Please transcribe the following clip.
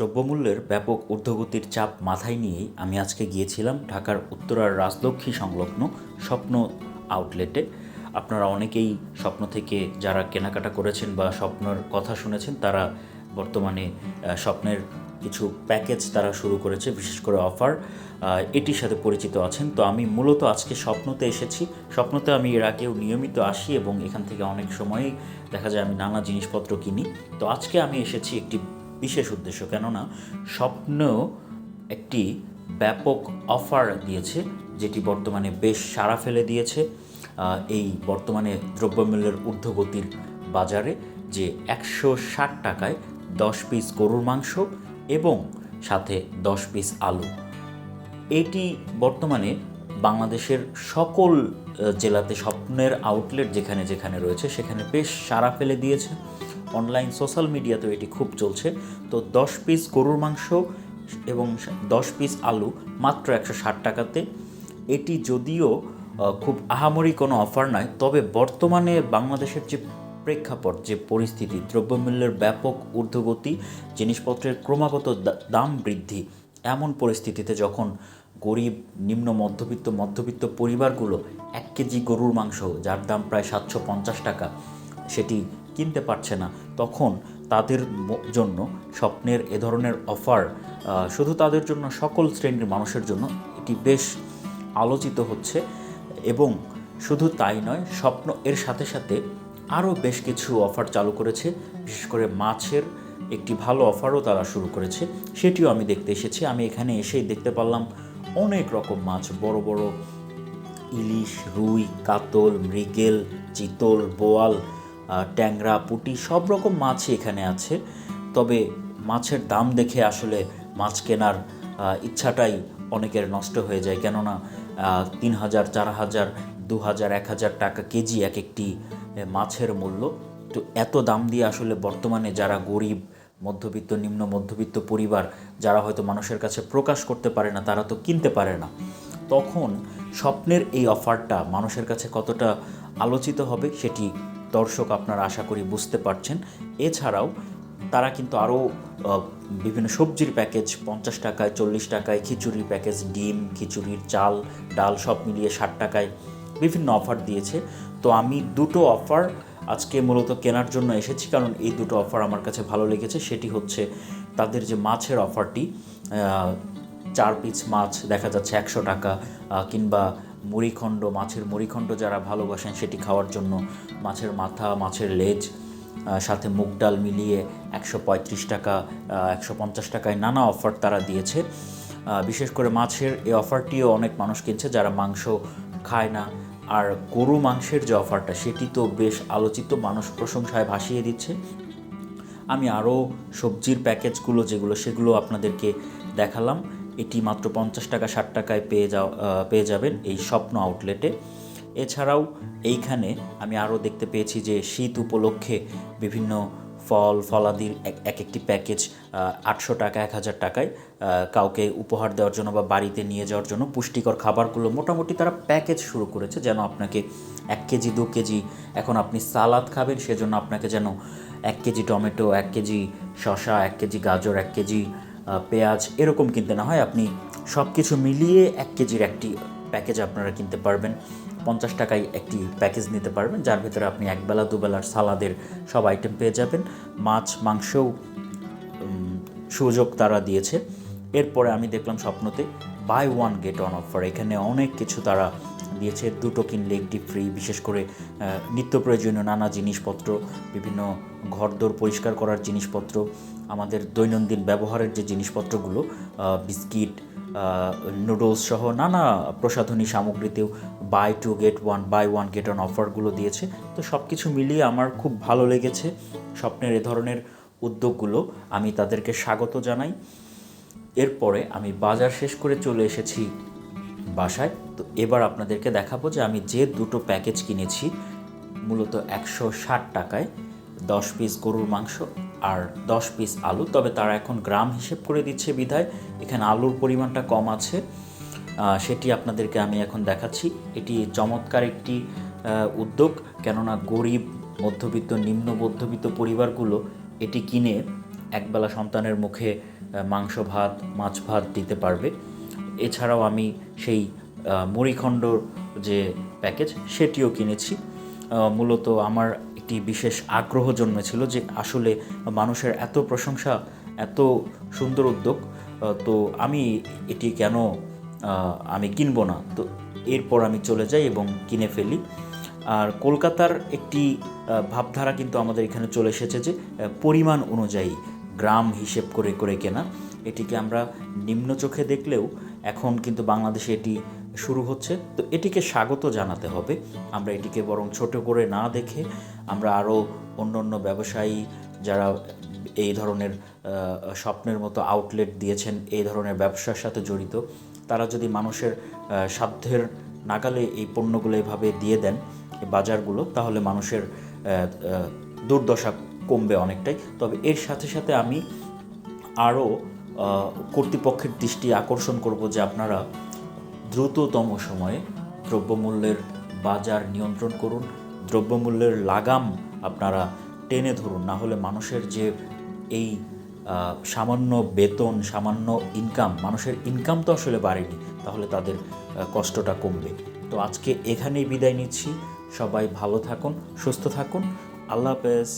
দ্রব্যমূল্যের ব্যাপক ঊর্ধ্বগতির চাপ মাথায় নিয়েই আমি আজকে গিয়েছিলাম ঢাকার উত্তরার রাজলক্ষ্মী সংলগ্ন স্বপ্ন আউটলেটে। আপনারা অনেকেই স্বপ্ন থেকে যারা কেনাকাটা করেছেন বা স্বপ্নের কথা শুনেছেন, তারা বর্তমানে স্বপ্নের কিছু প্যাকেজ তারা শুরু করেছে, বিশেষ করে অফার এটির সাথে পরিচিত আছেন। তো আমি মূলত আজকে স্বপ্নতে এসেছি। স্বপ্নতে আমি এর আগেও নিয়মিত আসি এবং এখান থেকে অনেক সময়ই দেখা যায় আমি নানা জিনিসপত্র কিনি। তো আজকে আমি এসেছি একটি বিশেষ উদ্দেশ্য, কেননা স্বপ্ন একটি ব্যাপক অফার দিয়েছে, যেটি বর্তমানে বেশ সাড়া ফেলে দিয়েছে এই বর্তমানে দ্রব্যমূল্যের ঊর্ধ্বগতির বাজারে, যে একশো ষাট টাকায় দশ পিস গরুর মাংস এবং সাথে দশ পিস আলু। এটি বর্তমানে বাংলাদেশের সকল জেলাতে স্বপ্নের আউটলেট যেখানে যেখানে রয়েছে, সেখানে বেশ সাড়া ফেলে দিয়েছে। অনলাইন সোশ্যাল মিডিয়াতেও এটি খুব চলছে। তো দশ পিস গরুর মাংস এবং দশ পিস আলু মাত্র একশো ষাট টাকাতে। এটি যদিও খুব আহামরি কোনো অফার নয়, তবে বর্তমানে বাংলাদেশের যে প্রেক্ষাপট, যে পরিস্থিতি, দ্রব্যমূল্যের ব্যাপক ঊর্ধ্বগতি, জিনিসপত্রের ক্রমাগত দাম বৃদ্ধি, এমন পরিস্থিতিতে যখন গরিব, নিম্ন মধ্যবিত্ত মধ্যবিত্ত পরিবারগুলো এক কেজি গরুর মাংস, যার দাম প্রায় সাতশো পঞ্চাশ টাকা, সেটি কিনতে পারছে না, তখন তাদের জন্য স্বপ্নের এ ধরনের অফার শুধু তাদের জন্য, সকল শ্রেণির মানুষের জন্য এটি বেশ আলোচিত হচ্ছে এবং শুধু তাই নয়, স্বপ্ন এর সাথে সাথে আরও বেশ কিছু অফার চালু করেছে, বিশেষ করে মাছের একটি ভালো অফারও তারা শুরু করেছে, সেটিও আমি দেখতে এসেছি, আমি এখানে এসেই দেখতে পারলাম অনেক রকম মাছ, বড় বড় ইলিশ, রুই, কাতল, মৃগেল, চিতল, বোয়াল ট্যাংরা, পুঁটি, সব রকম মাছই এখানে আছে। তবে মাছের দাম দেখে আসলে মাছ কেনার ইচ্ছাটাই অনেকের নষ্ট হয়ে যায়। কেননা তিন হাজার, চার হাজার, দু হাজার, এক হাজার টাকা কেজি এক একটি মাছের মূল্য। তো এত দাম দিয়ে আসলে বর্তমানে যারা গরিব, মধ্যবিত্ত, নিম্ন মধ্যবিত্ত পরিবার, যারা হয়তো মানুষের কাছে প্রকাশ করতে পারে না, তারা তো কিনতে পারে না। তখন স্বপ্নের এই অফারটা মানুষের কাছে কতটা আলোচিত হবে, সেটি দর্শক আপনারা আশা করি বুঝতে পারছেন। এছাড়াও তারা কিন্তু আরও বিভিন্ন সবজির প্যাকেজ, পঞ্চাশ টাকায় চল্লিশ টাকায় খিচুড়ির প্যাকেজ, ডিম, খিচুড়ির চাল, ডাল সব মিলিয়ে ষাট টাকায় বিভিন্ন অফার দিয়েছে। তো আমি দুটো অফার আজকে মূলত কেনার জন্য এসেছি, কারণ এই দুটো অফার আমার কাছে ভালো লেগেছে। সেটি হচ্ছে তাদের যে মাছের অফারটি চার পিস মাছ দেখা যাচ্ছে একশো টাকা কিংবা মুড়িখণ্ড, মাছের মুড়িখণ্ড যারা ভালোবাসেন সেটি খাওয়ার জন্য মাছের মাথা, মাছের লেজ সাথে মুগ ডাল মিলিয়ে একশো পঁয়ত্রিশ টাকা একশো পঞ্চাশ টাকায় নানা অফার তারা দিয়েছে। বিশেষ করে মাছের এই অফারটিও অনেক মানুষ কিনছে যারা মাংস খায় না। আর গরু মাংসের যে অফারটা, সেটি তো বেশ আলোচিত, মানুষ প্রশংসায় ভাসিয়ে দিচ্ছে। আমি আরও সবজির প্যাকেজগুলো যেগুলো, সেগুলো আপনাদেরকে দেখালাম। এটি মাত্র পঞ্চাশ টাকা, ষাট টাকায় পেয়ে যাও পেয়ে যাবেন এই স্বপ্ন আউটলেটে এছাড়াও এইখানে আমি আরও দেখতে পেয়েছি যে শীত উপলক্ষে বিভিন্ন ফল, ফলাদির এক এক একটি প্যাকেজ আটশো টাকা, এক হাজার টাকায় কাউকে উপহার দেওয়ার জন্য বা বাড়িতে নিয়ে যাওয়ার জন্য পুষ্টিকর খাবারগুলো মোটামুটি তারা প্যাকেজ শুরু করেছে যেন আপনাকে এক কেজি, দু কেজি এখন আপনি সালাদ খাবেন, সেজন্য আপনাকে যেন এক কেজি টমেটো, এক কেজি শসা, এক কেজি গাজর, এক কেজি পেঁয়াজ এরকম কিনতে না হয়, আপনি সব কিছু মিলিয়ে এক কেজির একটি প্যাকেজ আপনারা কিনতে পারবেন। পঞ্চাশ টাকায় একটি প্যাকেজ নিতে পারবেন, যার ভিতরে আপনি একবেলা, দুবেলার সালাদের সব আইটেম পেয়ে যাবেন। মাছ, মাংসও সুযোগ তারা দিয়েছে। এরপরে আমি দেখলাম স্বপ্নতে buy one get one offer এখানে অনেক কিছু তারা দিয়েছে। দুটো কিনলে একটি ফ্রি বিশেষ করে নিত্য প্রয়োজনীয় নানা জিনিসপত্র, বিভিন্ন ঘরদোর পরিষ্কার করার জিনিসপত্র আমাদের দৈনন্দিন ব্যবহারের যে জিনিসপত্রগুলো বিস্কিট নুডলস সহ নানা প্রসাধনী সামগ্রীতেও buy two get one buy one get one অফারগুলো দিয়েছে। তো সব কিছু মিলিয়ে আমার খুব ভালো লেগেছে স্বপ্নের এ ধরনের উদ্যোগগুলো। আমি তাদেরকে স্বাগত জানাই। এরপরে আমি বাজার শেষ করে চলে এসেছি বাসায়। তো এবার আপনাদেরকে দেখাবো যে আমি যে দুটো প্যাকেজ কিনেছি, মূলত একশো ষাট টাকায়, দশ পিস গরুর মাংস আর দশ পিস আলু, তবে তারা এখন গ্রাম হিসেব করে দিচ্ছে বিধায়। এখানে আলুর পরিমাণটা কম আছে। সেটি আপনাদেরকে আমি এখন দেখাচ্ছি। এটি চমৎকার একটি উদ্যোগ, কেননা গরিব, মধ্যবিত্ত, নিম্ন মধ্যবিত্ত পরিবারগুলো এটি কিনে একবেলা সন্তানের মুখে মাংস ভাত, মাছ ভাত দিতে পারবে। এছাড়াও আমি সেই মুড়িখণ্ডর যে প্যাকেজ, সেটিও কিনেছি। মূলত আমার একটি বিশেষ আগ্রহ জন্মেছিল যে আসলে মানুষের এত প্রশংসা, এত সুন্দর উদ্যোগ তো আমি এটি কেন আমি কিনবো না? তো এরপর আমি চলে যাই এবং কিনে ফেলি। আর কলকাতার একটি ভাবধারা কিন্তু আমাদের এখানে চলে এসেছে যে পরিমাণ অনুযায়ী গ্রাম হিসেব করে করে কেনা। এটিকে আমরা নিম্ন চোখে দেখলেও এখন কিন্তু বাংলাদেশে এটি শুরু হচ্ছে। তো এটিকে স্বাগত জানাতে হবে। আমরা এটিকে বরং ছোট করে না দেখে আমরা আরও অন্য অন্য ব্যবসায়ী যারা এই ধরনের স্বপ্নের মতো আউটলেট দিয়েছেন এই ধরনের ব্যবসার সাথে জড়িত, তারা যদি মানুষের সাধ্যের নাগালে এই পণ্যগুলো এভাবে দিয়ে দেন বাজারগুলো, তাহলে মানুষের দুর্দশা কমবে অনেকটাই। তবে এর সাথে সাথে আমি আরও কর্তৃপক্ষের দৃষ্টি আকর্ষণ করব যে আপনারা দ্রুততম সময়ে দ্রব্যমূল্যের বাজার নিয়ন্ত্রণ করুন দ্রব্যমূল্যের লাগাম আপনারা টেনে ধরুন। না হলে মানুষের যে এই সামান্য বেতন, সামান্য ইনকাম মানুষের ইনকাম তো আসলে বাড়েনি, তাহলে তাদের কষ্টটা কমবে। তো আজকে এখানেই বিদায় নিচ্ছি। সবাই ভালো থাকুন, সুস্থ থাকুন। আল্লাহ হাফেজ।